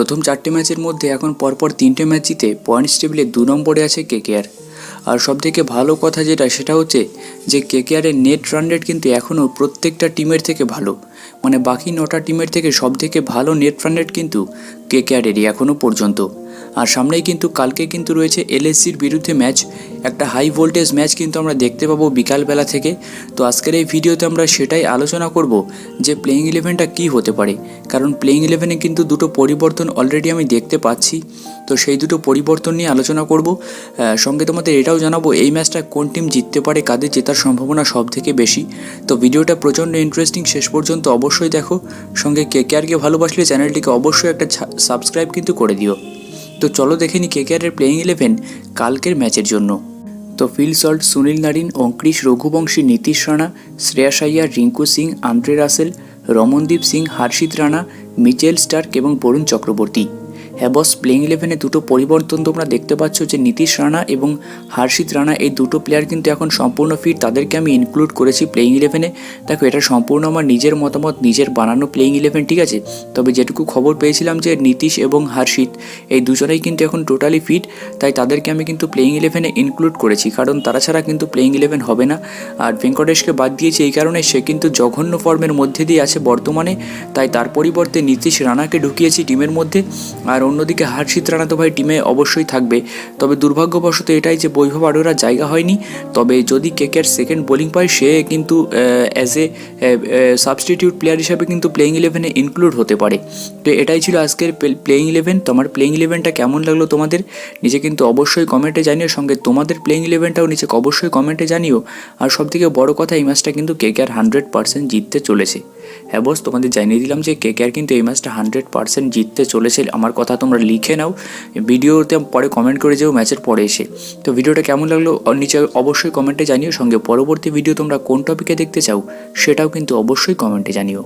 প্রথম চারটে ম্যাচের মধ্যে এখন পরপর তিনটে ম্যাচ জিতে পয়েন্টস টেবিলে দু নম্বরে আছে কেকেআর আর সবথেকে ভালো কথা যেটা, সেটা হচ্ছে যে কেকেআরের নেট রান রেট কিন্তু এখনও প্রত্যেকটা টিমের থেকে ভালো। মানে বাকি নটা টিমের থেকে সব থেকে ভালো নেট রান রেট কিন্তু কেকেআরেরই এখনও পর্যন্ত। আর সামনেই কিন্তু, কালকে কিন্তু রয়েছে এলএসসির বিরুদ্ধে ম্যাচ, একটা হাই ভোল্টেজ ম্যাচ কিন্তু আমরা দেখতে পাবো বিকালবেলা থেকে। তো আজকের এই ভিডিওতে আমরা সেটাই আলোচনা করব যে প্লেইং ইলেভেনটা কী হতে পারে। কারণ প্লেইং ইলেভেনে কিন্তু দুটো পরিবর্তন অলরেডি আমি দেখতে পাচ্ছি। তো সেই দুটো পরিবর্তন নিয়ে আলোচনা করব। সঙ্গে তোমাদের এটাও জানাব, এই ম্যাচটা কোন টিম জিততে পারে, কাদের জেতার সম্ভাবনা সব থেকে বেশি। তো ভিডিওটা প্রচণ্ড ইন্টারেস্টিং শেষ পর্যন্ত অবশ্যই দেখো। সঙ্গে কে কে আরকে ভালোবাসলে চ্যানেলটিকে অবশ্যই একটা সাবস্ক্রাইব কিন্তু করে দিও। তো চলো দেখে নি কে কেআরের প্লেইং ইলেভেন কালকের ম্যাচের জন্য। তো Phil Salt, Sunil Narine Angkrish Raghuvanshi, Nitish Rana, Shreyas Iyer Rinku Singh, Andre Russell, Ramandeep Singh, Harshit Rana, Mitchell Starc এবং বরুণ চক্রবর্তী। হ্যাঁ বস প্লেইং ইলেভেনে দুটো পরিবর্তন তোমরা দেখতে পাচ্ছ যে নীতিশ রানা এবং হর্ষিত রানা, এই দুটো প্লেয়ার কিন্তু এখন সম্পূর্ণ ফিট তাদেরকে আমি ইনক্লুড করেছি প্লেইং ইলেভেনে দেখো, এটা সম্পূর্ণ আমার নিজের মতামত, নিজের বানানো প্লেইং ইলেভেন ঠিক আছে? তবে যেটুকু খবর পেয়েছিলাম যে নীতিশ এবং হর্ষিত, এই দুজনেই কিন্তু এখন টোটালি ফিট তাই তাদেরকে আমি কিন্তু প্লেইং ইলেভেনে ইনক্লুড করেছি, কারণ তারা ছাড়া কিন্তু প্লেইং ইলেভেন হবে না। আর ভেঙ্কটেশকে বাদ দিয়েছি এই কারণে, সে কিন্তু জঘন্য ফর্মের মধ্যে দিয়ে আছে বর্তমানে, তাই তার পরিবর্তে নীতিশ রানাকে ঢুকিয়েছি টিমের মধ্যে। আর অন্যদিকে হর্ষিত রানা তো ভাই টিমে অবশ্যই থাকবে। তবে দুর্ভাগ্যবশত এটাই যে বৈভব আরোরা জায়গা হয়নি। তবে যদি কেকের সেকেন্ড বোলিং পায়, সে কিন্তু অ্যাজ এ সাবস্টিটিউট প্লেয়ার হিসাবে কিন্তু প্লেইং ইলেভেনে ইনক্লুড হতে পারে। তো এটাই ছিল আজকের প্লেইং ইলেভেন তোমার প্লেইং ইলেভেনটা কেমন লাগল তোমাদের? নিজে কিন্তু অবশ্যই কমেন্টে জানিও। সঙ্গে তোমাদের প্লেইং ইলেভেনটাও নিচে অবশ্যই কমেন্টে জানিও। আর সবথেকে বড় কথা, এই ম্যাচটা কিন্তু কেকেআর হান্ড্রেড পার্সেন্ট জিততে চলেছে। হ্যাঁ বস, তোমাদের জানিয়ে দিলাম যে কেকেআর কিন্তু এই ম্যাচটা হান্ড্রেড পার্সেন্ট জিততে চলেছে। আমার কথা তোমরা লিখে নাও। ভিডিওতে পরে কমেন্ট করে যেও ম্যাচের পরে এসে। তো ভিডিওটা কেমন লাগল? নিচে অবশ্যই কমেন্টে জানিও। সঙ্গে পরবর্তী ভিডিও তোমরা কোন টপিকে দেখতে চাও, সেটাও কিন্তু অবশ্যই কমেন্টে জানিও।